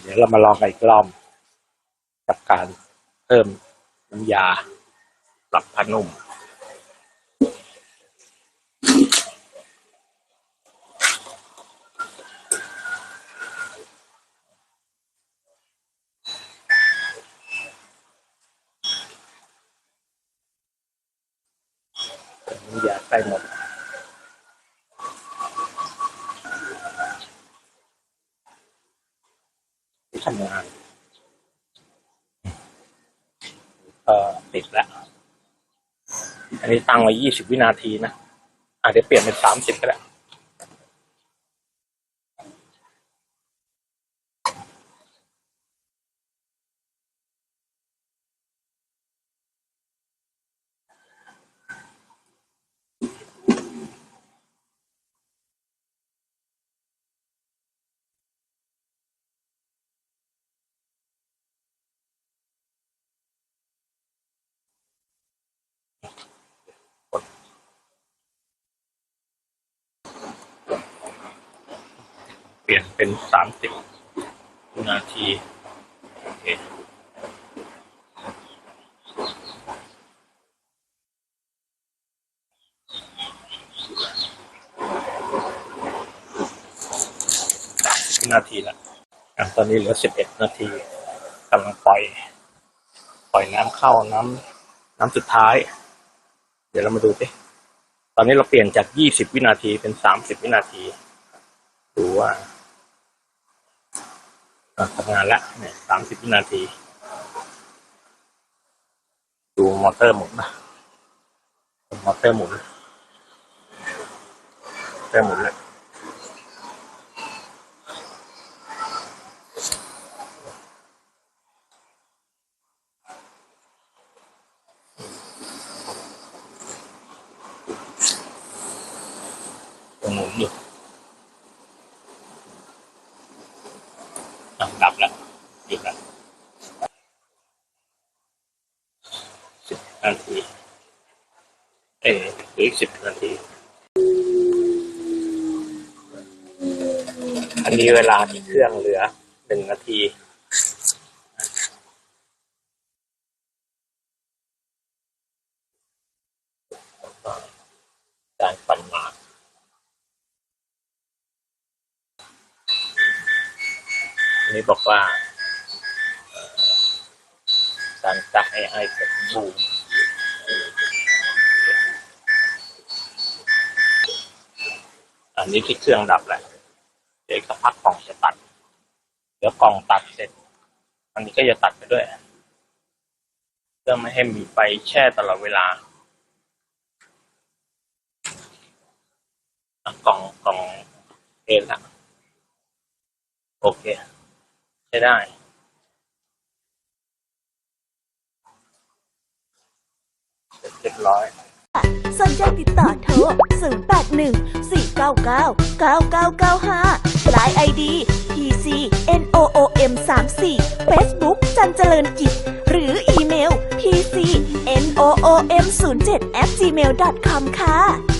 เดี๋ยวเรามาลองกันอีกรอบกับการเพิ่มน้ำยาปรับผ้านุ่มน้ำยาใกล้หมด ที่ทำงานเออติดแล้ว อันนี้ตั้งไว้ยี่สิบวินาทีนะอาจจะเปลี่ยนเป็นสามสิบก็ได้ ปลี่ยนเป็นสามสิบวินาที โอเคสามสิบวินาทีแล้วอะตอนนี้เหลือสิบเอ็ดนาทีกำลังปล่อย ปล่อยน้ำเข้าน้ำน้ำสุดท้าย เดี๋ยวเรามาดูสิตอนนี้เราเปลี่ยนจากยี่สิบวินาทีเป็นสามสิบวินาทีดูว่า ทำงานแล้วเนี่ยสามสิบวินาที ดูมอเตอร์หมุนนะมอเตอร์หมุนมอเตอร์หมุนเลย ยังหมุนอยู่อะดับแล้วหยุดแล้วสิบ นาที เอ้ยเหลืออีกสิบนาที อันนี้เวลาที่เครื่องเหลือหนึ่งนาทีการปั่นหมากอันนี้บอกว่าการจักไอไอเสร็จบูม นนี้ที่เครื่องดับแหละเดี๋ยวสักพักกล่องจะตัด เดี๋ยวกล่องตัดเสร็จ อันนี้ก็จะตัดไปด้วยเพื่อไม่ให้มีไฟแช่ตลอดเวลากล่องกล่องเองละโอเค ใช้ได้เรียบร้อย สนใจติดต่อโทร 081 499 9995 Line ID PC NOOM 34 Facebook จันเจริญกิจ หรืออีเมล PC NOOM 07 at gmail com ค่ะ